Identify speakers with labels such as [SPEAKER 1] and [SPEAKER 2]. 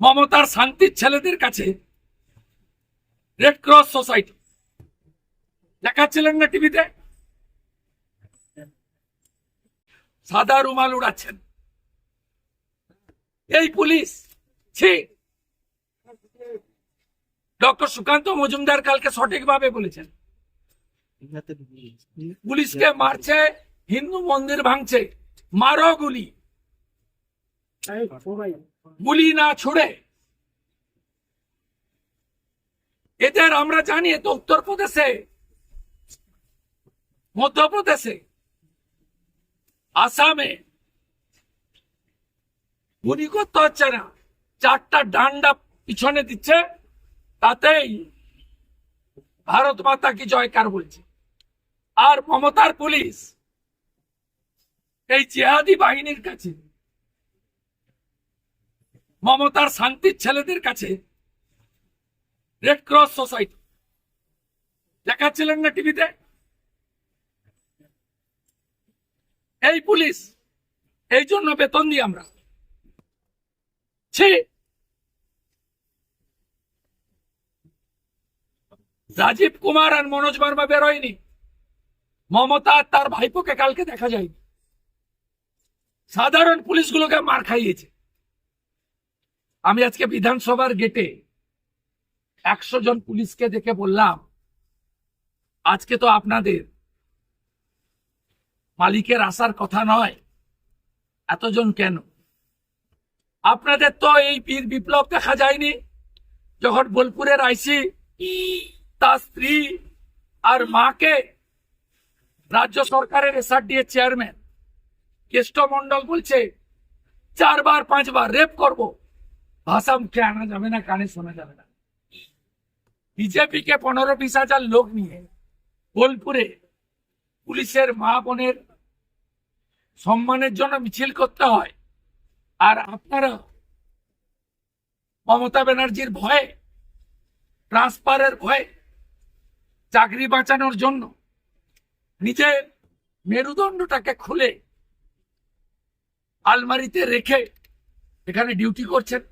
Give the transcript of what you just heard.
[SPEAKER 1] মমতার শান্তির ছেলেদের কাছে রেড ক্রস সোসাইটি দেখাচ্ছিলেন না টিভিতে? সাদা রুমাল উড়াচ্ছেন। এই পুলিশ? ছি। ডক্টর সুকান্ত মজুমদার কালকে সঠিকভাবে বলেছেন। পুলিশকে মারছে, হিন্দু মন্দির ভাঙছে, মারো গুলি। গুলি না, ছুড়ে। এদের আমরা জানি তো উত্তরপ্রদেশে, মধ্যপ্রদেশে, আসামে। গুলি করতে হচ্ছে না, চারটা ডান্ডা পিছনে দিচ্ছে, তাতেই ভারত মাতা কি জয়কার বলছে। আর মমতার পুলিশ, এই জেহাদি বাহিনীর কাছে মমতার শান্তির ছেলেদের কাছে রেড ক্রস সোসাইটি দেখাচ্ছিলেন না টিভিতে? এই পুলিশ, এই জন্য বেতন দিই আমরা। ছি! রাজীব কুমার আর মনোজ বর্মা বেরোয়নি। মমতা তার ভাইপোকে কালকে দেখা যায়নি। সাধারণ পুলিশগুলোকে মার খাইয়েছে। আমি আজকে বিধানসভার গেটে একশো জন পুলিশকে দেখে বললাম, আজকে তো আপনাদের মালিকের আসার কথা নয়, এতজন কেন? আপনাদের তো এই বীর বিপ্লব দেখা যায়নি, যখন বোলপুরের আইসি তার স্ত্রী আর মাকে রাজ্য সরকারের এসআরডি এর চেয়ারম্যান কেষ্টমন্ডল বলছে, চারবার, পাঁচবার রেপ করব। ভাষা মুখে আনা যাবে না, কানে শোনা যাবে না। বিজেপি কে পনেরো বিশ হাজার লোক নিয়ে বোলপুরে পুলিশের মা বোনের সম্মানের জন্য মিছিল করতে হয়। আর আপনারা মমতা ব্যানার্জির ভয়ে, ট্রান্সফারের ভয়ে চাকরি বাঁচানোর জন্য নিজের মেরুদণ্ডটাকে খুলে আলমারিতে রেখে এখানে ডিউটি করছেন।